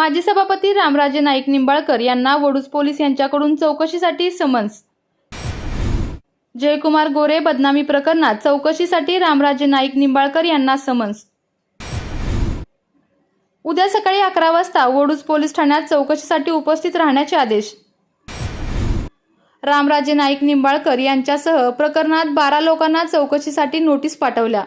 माजी सभापती रामराजे नाईक निंबाळकर यांना वडूज पोलीस यांच्याकडून चौकशीसाठी समन्स. जयकुमार गोरे बदनामी प्रकरणात चौकशीसाठी रामराजे नाईक निंबाळकर यांना समन्स. उद्या सकाळी अकरा वाजता वडूज पोलीस ठाण्यात चौकशीसाठी उपस्थित राहण्याचे आदेश. रामराजे नाईक निंबाळकर यांच्यासह प्रकरणात बारा लोकांना चौकशीसाठी नोटीस पाठवल्या.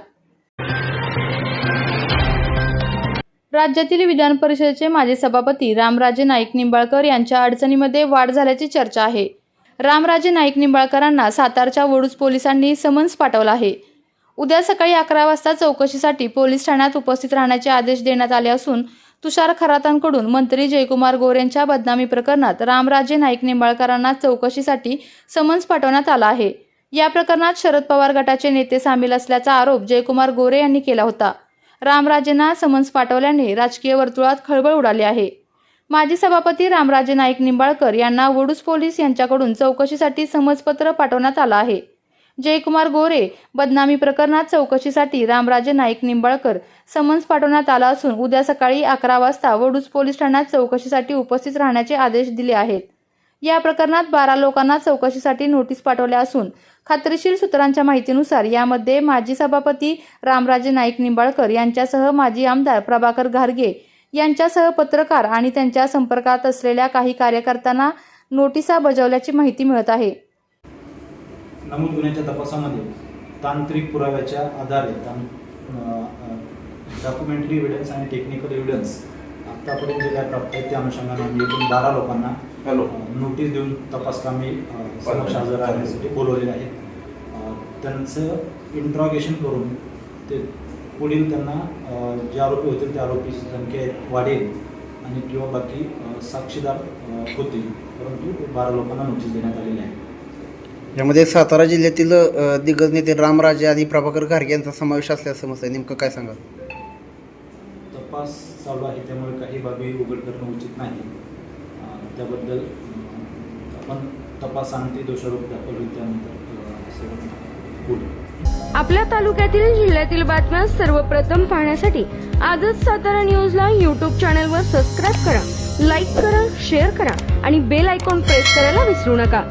राज्यातील विधान परिषदेचे माजी सभापती रामराजे नाईक निंबाळकर यांच्या अडचणीमध्ये वाढ झाल्याची चर्चा आहे. रामराजे नाईक निंबाळकरांना सातारच्या वडूज पोलिसांनी समन्स पाठवला आहे. उद्या सकाळी अकरा वाजता चौकशीसाठी पोलीस ठाण्यात उपस्थित राहण्याचे आदेश देण्यात आले असून तुषार खरातांकडून मंत्री जयकुमार गोरेंच्या बदनामी प्रकरणात रामराजे नाईक निंबाळकरांना चौकशीसाठी समन्स पाठवण्यात आला आहे. या प्रकरणात शरद पवार गटाचे नेते सामील असल्याचा आरोप जयकुमार गोरे यांनी केला होता. रामराजेंना समन्स पाठवल्याने राजकीय वर्तुळात खळबळ उडाली आहे. माजी सभापती रामराजे नाईक निंबाळकर यांना वडूस पोलीस यांच्याकडून चौकशीसाठी समजपत्र पाठवण्यात आलं आहे. जयकुमार गोरे बदनामी प्रकरणात चौकशीसाठी रामराजे नाईक निंबाळकर समन्स पाठवण्यात आला असून उद्या सकाळी अकरा वाजता वडूज पोलीस ठाण्यात चौकशीसाठी उपस्थित राहण्याचे आदेश दिले आहेत. या प्रकरणात बारा लोकांना चौकशीसाठी नोटीस पाठवल्या असून खात्रीशीर सूत्रांच्या माहितीनुसार यामध्ये माजी सभापती रामराजे नाईक निंबाळकर यांच्यासह माजी आमदार प्रभाकर घारगे यांच्यासह पत्रकार आणि त्यांच्या संपर्कात असलेल्या काही कार्यकर्त्यांना नोटिसा बजावल्याची माहिती मिळत आहे. नमूद गुन्ह्याच्या तपासामध्ये तांत्रिक पुराव्याच्या आधारे डॉक्युमेंटरी एव्हिडन्स आणि टेक्निकल एव्हिडन्स आत्तापर्यंत जे काय प्राप्त आहेत त्या अनुषंगाने आम्ही एकूण बारा लोकांना हॅलो. नोटीस देऊन तपास कामी अ, समक्ष हजर राहण्यासाठी बोलवलेले आहेत. त्यांचं इंट्रॉगेशन करून ते पुढील त्यांना जे आरोपी होतील त्या आरोपीची संख्या वाढेल आणि किंवा बाकी साक्षीदार होतील. परंतु बारा लोकांना नोटीस देण्यात आलेली आहे. यामध्ये सातारा जिल्ह्यातील दिग्गज नेते रामराजे आणि प्रभाकर घारगे यांचा समावेश असल्याचं समजतंय. नेमकं काय सांगाल? तपास चालू आहे त्यामुळे काही बाबी उघड करणं उचित नाही. त्याबद्दल आपण तपास आणते दोषारोप दाखल होईल त्यानंतर बोलू. आपल्या तालुक्यातील जिल्ह्यातील बातम्या सर्वप्रथम पाहण्यासाठी आजच सातारा न्यूजला युट्यूब चॅनलवर सबस्क्राईब करा लाईक करा शेअर करा आणि बेल आयकॉन प्रेस करायला विसरू नका.